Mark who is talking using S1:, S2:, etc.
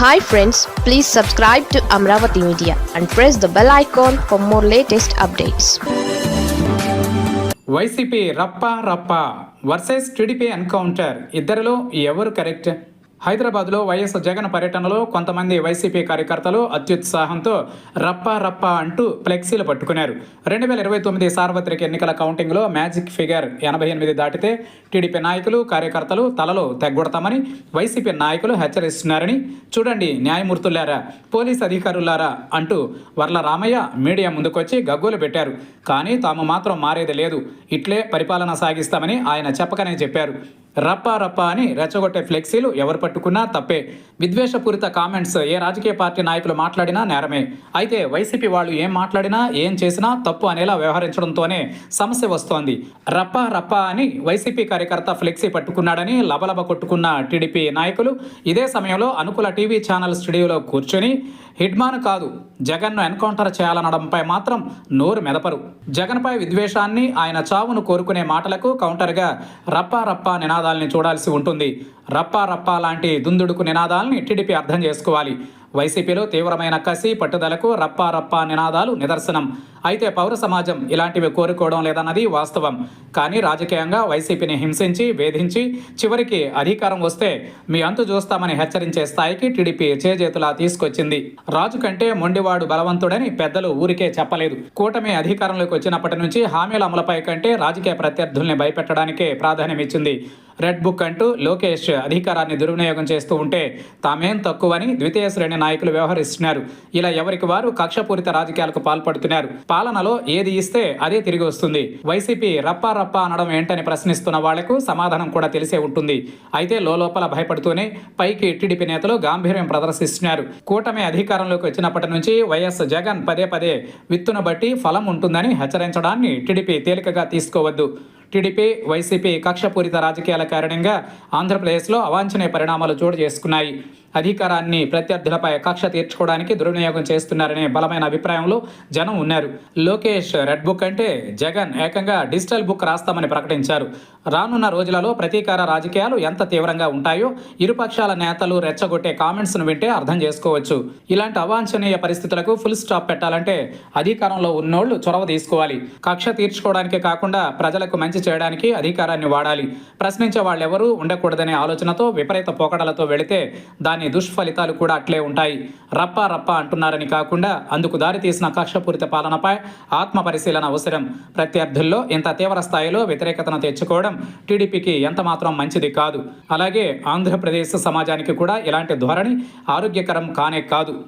S1: Hi friends please subscribe to Amaravati media and press the bell icon for more latest updates
S2: YCP రప్ప రప్ప versus TDP encounter ఇద్దరిలో ఎవరు correct హైదరాబాద్లో YS Jagan పర్యటనలో కొంతమంది YCP కార్యకర్తలు అత్యుత్సాహంతో రప్ప రప్ప అంటూ ఫ్లెక్సీలు పట్టుకున్నారు. రెండు వేల ఇరవై తొమ్మిది సార్వత్రిక ఎన్నికల కౌంటింగ్లో మ్యాజిక్ ఫిగర్ ఎనభై ఎనిమిది దాటితే టీడీపీ నాయకులు కార్యకర్తలు తలలో తెగ్గొడతామని వైసీపీ నాయకులు హెచ్చరిస్తున్నారని చూడండి న్యాయమూర్తులారా పోలీస్ అధికారులారా అంటూ వర్ల రామయ్య మీడియా ముందుకొచ్చి గగ్గోలు పెట్టారు. కానీ తాము మాత్రం మారేది లేదు. ఇట్లే పరిపాలన సాగిస్తామని ఆయన చెప్పకనే చెప్పారు. రప్పా రప్పా అని రెచ్చగొట్టే ఫ్లెక్సీలు ఎవరు పట్టుకున్నా తప్పే. విద్వేషపూరిత కామెంట్స్ ఏ రాజకీయ పార్టీ నాయకులు మాట్లాడినా నేరమే. అయితే వైసీపీ వాళ్ళు ఏం మాట్లాడినా ఏం చేసినా తప్పు అనేలా వ్యవహరించడంతోనే సమస్య వస్తోంది. రప్పా రప్పా అని వైసీపీ కార్యకర్త ఫ్లెక్సీ పట్టుకున్నాడని లబలబ కొట్టుకున్న టీడీపీ నాయకులు ఇదే సమయంలో అనుకూల టీవీ ఛానల్ స్టూడియోలో కూర్చొని హిడ్మాన్ కాదు జగన్ను ఎన్కౌంటర్ చేయాలనడంపై మాత్రం నోరు మెదపరు. జగన్పై విద్వేషాన్ని ఆయన చావును కోరుకునే మాటలకు కౌంటర్గా రప్పా రప్పా నినాదాలని చూడాల్సి ఉంటుంది. రప్పా రప్పా లాంటి దుందుడుకు నినాదాలను టీడీపీ అర్థం చేసుకోవాలి. వైసీపీలో తీవ్రమైన కసి పట్టుదలకు రప్పా రప్పా నినాదాలు నిదర్శనం. అయితే పౌర సమాజం ఇలాంటివి కోరుకోవడం లేదన్నది వాస్తవం. కానీ రాజకీయంగా వైసీపీని హింసించి వేధించి చివరికి అధికారం వస్తే మీ అంతు చూస్తామని హెచ్చరించే స్థాయికి టీడీపీ చేజేతులా తీసుకొచ్చింది. రాజు కంటే మొండివాడు బలవంతుడని పెద్దలు ఊరికే చెప్పలేదు. కూటమి అధికారంలోకి వచ్చినప్పటి నుంచి హామీల అమలుపై కంటే రాజకీయ ప్రత్యర్థుల్ని భయపెట్టడానికే ప్రాధాన్యమిచ్చింది. రెడ్ బుక్ అంటూ లోకేష్ అధికారాన్ని దుర్వినియోగం చేస్తూ ఉంటే తామేం తక్కువని ద్వితీయ శ్రేణి నాయకులు వ్యవహరిస్తున్నారు. ఇలా ఎవరికి వారు కక్షపూరిత రాజకీయాలకు పాల్పడుతున్నారు. పాలనలో ఏది ఇస్తే అదే తిరిగి వస్తుంది. వైసీపీ రప్పా రప్పా అనడం ఏంటని ప్రశ్నిస్తున్న వాళ్ళకు సమాధానం కూడా తెలిసే ఉంటుంది. అయితే లోపల భయపడుతూనే పైకి టీడీపీ నేతలు గాంభీర్యం ప్రదర్శిస్తున్నారు. కూటమి అధికారంలోకి వచ్చినప్పటి నుంచి వైఎస్ జగన్ పదే పదే విత్తును బట్టి ఫలం ఉంటుందని హెచ్చరించడాన్ని టీడీపీ తేలికగా తీసుకోవద్దు. టీడీపీ వైసీపీ కక్షపూరిత రాజకీయాల కారణంగా ఆంధ్రప్రదేశ్లో అవాంఛనీయ పరిణామాలు చోటు చేసుకున్నాయి. అధికారాన్ని ప్రత్యర్థులపై కక్ష తీర్చుకోవడానికి దుర్వినియోగం చేస్తున్నారనే బలమైన అభిప్రాయంలో జనం ఉన్నారు. లోకేష్ రెడ్ బుక్ అంటే జగన్ ఏకంగా డిజిటల్ బుక్ రాస్తామని ప్రకటించారు. రానున్న రోజులలో ప్రతీకార రాజకీయాలు ఎంత తీవ్రంగా ఉంటాయో ఇరుపక్షాల నేతలు రెచ్చగొట్టే కామెంట్స్ను వింటే అర్థం చేసుకోవచ్చు. ఇలాంటి అవాంఛనీయ పరిస్థితులకు ఫుల్ స్టాప్ పెట్టాలంటే అధికారంలో ఉన్నోళ్ళు చొరవ తీసుకోవాలి. కక్ష తీర్చుకోవడానికి కాకుండా ప్రజలకు మంచి చేయడానికి అధికారాన్ని వాడాలి. ప్రశ్నించే వాళ్ళెవరూ ఉండకూడదనే ఆలోచనతో విపరీత పోకడలతో వెళితే దాని దుష్ఫలితాలు కూడా అట్లే ఉంటాయి. రప్ప రప్ప అంటున్నారని కాకుండా అందుకు దారితీసిన కక్షపూరిత పాలనపై ఆత్మ పరిశీలన అవసరం. ప్రత్యర్థుల్లో ఇంత తీవ్ర స్థాయిలో వ్యతిరేకతను తెచ్చుకోవడం టీడీపీకి ఎంత మాత్రం మంచిది కాదు. అలాగే ఆంధ్రప్రదేశ్ సమాజానికి కూడా ఇలాంటి ధోరణి ఆరోగ్యకరం కానే కాదు.